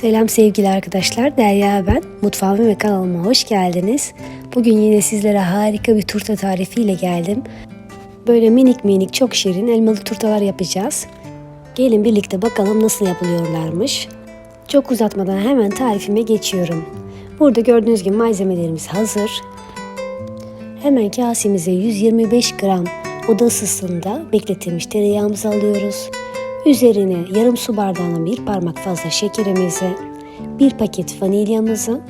Selam sevgili arkadaşlar. Derya ben. Mutfağıma ve kanalıma hoş geldiniz. Bugün yine sizlere harika bir turta tarifiyle geldim. Böyle minik minik çok şirin elmalı turtalar yapacağız. Gelin birlikte bakalım nasıl yapılıyorlarmış. Çok uzatmadan hemen tarifime geçiyorum. Burada gördüğünüz gibi malzemelerimiz hazır. Hemen kasemize 125 gram oda ısısında bekletilmiş tereyağımızı alıyoruz. Üzerine yarım su bardağına bir parmak fazla şekerimizi, bir paket vanilyamızı,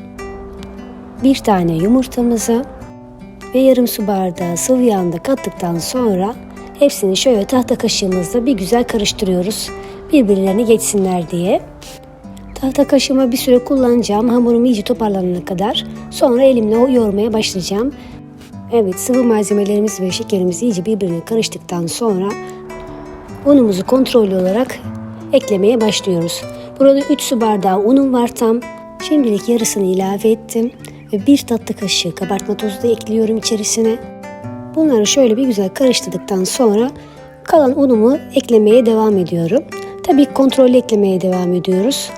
bir tane yumurtamızı ve yarım su bardağı sıvı yağını da kattıktan sonra hepsini şöyle tahta kaşığımızla bir güzel karıştırıyoruz. Birbirlerine geçsinler diye. Tahta kaşığımı bir süre kullanacağım. Hamurum iyice toparlanana kadar. Sonra elimle yoğurmaya başlayacağım. Evet sıvı malzemelerimiz ve şekerimiz iyice birbirine karıştıktan sonra unumuzu kontrollü olarak eklemeye başlıyoruz. Burada 3 su bardağı unum var tam. Şimdilik yarısını ilave ettim ve bir tatlı kaşığı kabartma tozu da ekliyorum içerisine. Bunları şöyle bir güzel karıştırdıktan sonra kalan unumu eklemeye devam ediyorum. Tabii kontrollü eklemeye devam ediyoruz.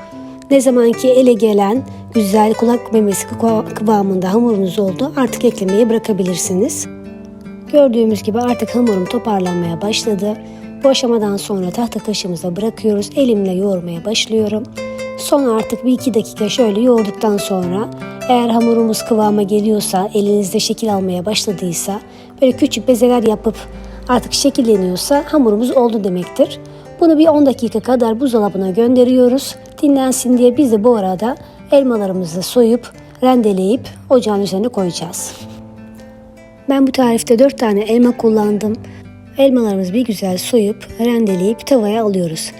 Ne zamanki ele gelen güzel kulak memesi kıvamında hamurunuz oldu artık eklemeyi bırakabilirsiniz. Gördüğümüz gibi artık hamurum toparlanmaya başladı. Bu aşamadan sonra tahta kaşığımıza bırakıyoruz. Elimle yoğurmaya başlıyorum. Son artık bir iki dakika şöyle yoğurduktan sonra eğer hamurumuz kıvama geliyorsa, elinizde şekil almaya başladıysa, böyle küçük bezeler yapıp artık şekilleniyorsa hamurumuz oldu demektir. Bunu bir 10 dakika kadar buzdolabına gönderiyoruz. Dinlensin diye biz de bu arada elmalarımızı soyup, rendeleyip ocağın üzerine koyacağız. Ben bu tarifte 4 tane elma kullandım. Elmalarımızı bir güzel soyup, rendeleyip tavaya alıyoruz.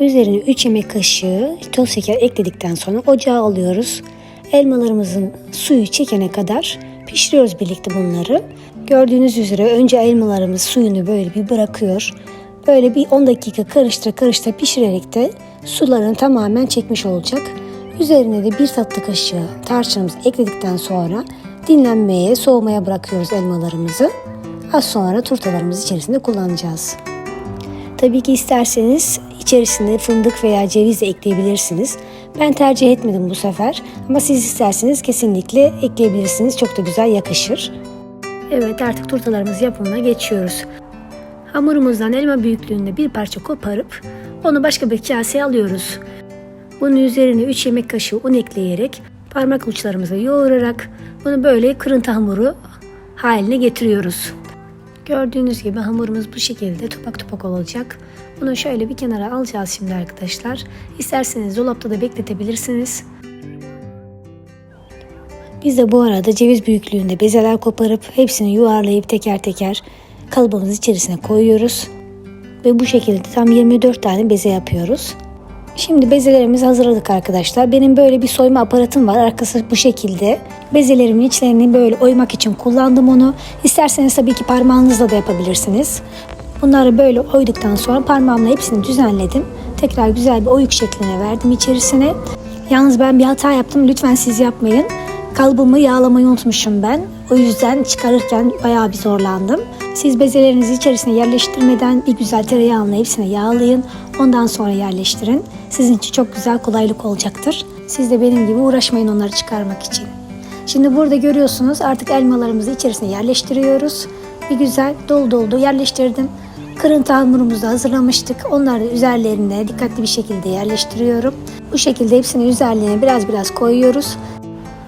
Üzerine 3 yemek kaşığı toz şeker ekledikten sonra ocağa alıyoruz. Elmalarımızın suyu çekene kadar pişiriyoruz birlikte bunları. Gördüğünüz üzere önce elmalarımız suyunu böyle bir bırakıyor. Böyle bir 10 dakika karıştıra karıştıra pişirerek de sularını tamamen çekmiş olacak. Üzerine de bir tatlı kaşığı tarçınımızı ekledikten sonra dinlenmeye, soğumaya bırakıyoruz elmalarımızı. Az sonra turtalarımız içerisinde kullanacağız. Tabii ki isterseniz içerisine fındık veya ceviz de ekleyebilirsiniz. Ben tercih etmedim bu sefer ama siz isterseniz kesinlikle ekleyebilirsiniz. Çok da güzel yakışır. Evet artık turtalarımız yapımına geçiyoruz. Hamurumuzdan elma büyüklüğünde bir parça koparıp onu başka bir kaseye alıyoruz. Bunun üzerine 3 yemek kaşığı un ekleyerek parmak uçlarımıza yoğurarak bunu böyle kırıntı hamuru haline getiriyoruz. Gördüğünüz gibi hamurumuz bu şekilde topak topak olacak. Bunu şöyle bir kenara alacağız şimdi arkadaşlar. İsterseniz dolapta da bekletebilirsiniz. Biz de bu arada ceviz büyüklüğünde bezeler koparıp hepsini yuvarlayıp teker teker kalıbımız içerisine koyuyoruz. Ve bu şekilde tam 24 tane beze yapıyoruz. Şimdi bezelerimizi hazırladık arkadaşlar. Benim böyle bir soyma aparatım var. Arkası bu şekilde. Bezelerimin içlerini böyle oymak için kullandım onu. İsterseniz tabii ki parmağınızla da yapabilirsiniz. Bunları böyle oyduktan sonra parmağımla hepsini düzenledim. Tekrar güzel bir oyuk şekline verdim içerisine. Yalnız ben bir hata yaptım. Lütfen siz yapmayın. Kalıbımı yağlamayı unutmuşum ben. O yüzden çıkarırken bayağı bir zorlandım. Siz bezelerinizi içerisine yerleştirmeden bir güzel tereyağını hepsine yağlayın. Ondan sonra yerleştirin. Sizin için çok güzel kolaylık olacaktır. Siz de benim gibi uğraşmayın onları çıkarmak için. Şimdi burada görüyorsunuz artık elmalarımızı içerisine yerleştiriyoruz. Bir güzel dolu dolu yerleştirdim. Kırıntı hamurumuzu da hazırlamıştık. Onları da üzerlerine dikkatli bir şekilde yerleştiriyorum. Bu şekilde hepsini üzerlerine biraz biraz koyuyoruz.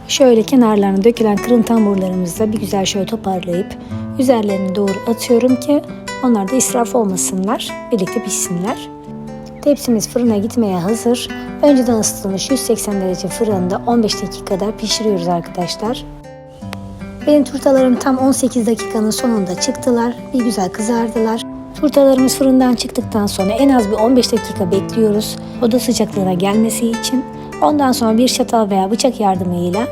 Şöyle kenarlarına dökülen kırıntı hamurlarımızı da bir güzel şöyle toparlayıp üzerlerine doğru atıyorum ki onlar da israf olmasınlar. Birlikte pişsinler. Tepsimiz fırına gitmeye hazır. Önceden ısıtılmış 180 derece fırında 15 dakikada pişiriyoruz arkadaşlar. Benim turtalarım tam 18 dakikanın sonunda çıktılar. Bir güzel kızardılar. Turtalarımız fırından çıktıktan sonra en az bir 15 dakika bekliyoruz. Oda sıcaklığına gelmesi için. Ondan sonra bir çatal veya bıçak yardımıyla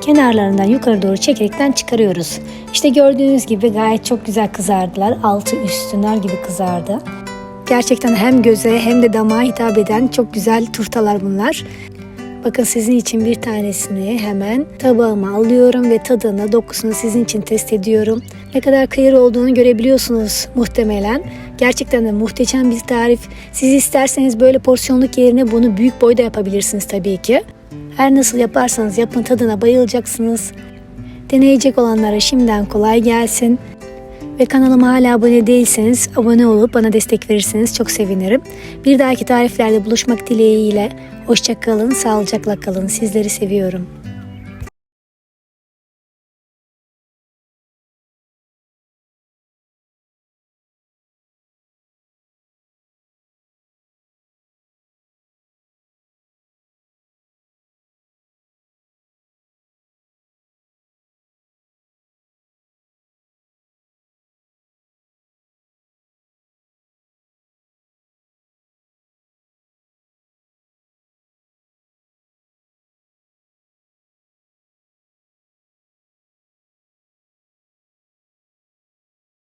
kenarlarından yukarı doğru çekerekten çıkarıyoruz. İşte gördüğünüz gibi gayet çok güzel kızardılar. Altı üstüner gibi kızardı. Gerçekten hem göze hem de damağa hitap eden çok güzel turtalar bunlar. Bakın sizin için bir tanesini hemen tabağıma alıyorum ve tadını, dokusunu sizin için test ediyorum. Ne kadar kıyır olduğunu görebiliyorsunuz muhtemelen. Gerçekten de muhteşem bir tarif. Siz isterseniz böyle porsiyonluk yerine bunu büyük boyda yapabilirsiniz tabii ki. Her nasıl yaparsanız yapın tadına bayılacaksınız. Deneyecek olanlara şimdiden kolay gelsin. Ve kanalıma hala abone değilseniz abone olup bana destek verirseniz çok sevinirim. Bir dahaki tariflerde buluşmak dileğiyle. Hoşçakalın, sağlıcakla kalın. Sizleri seviyorum.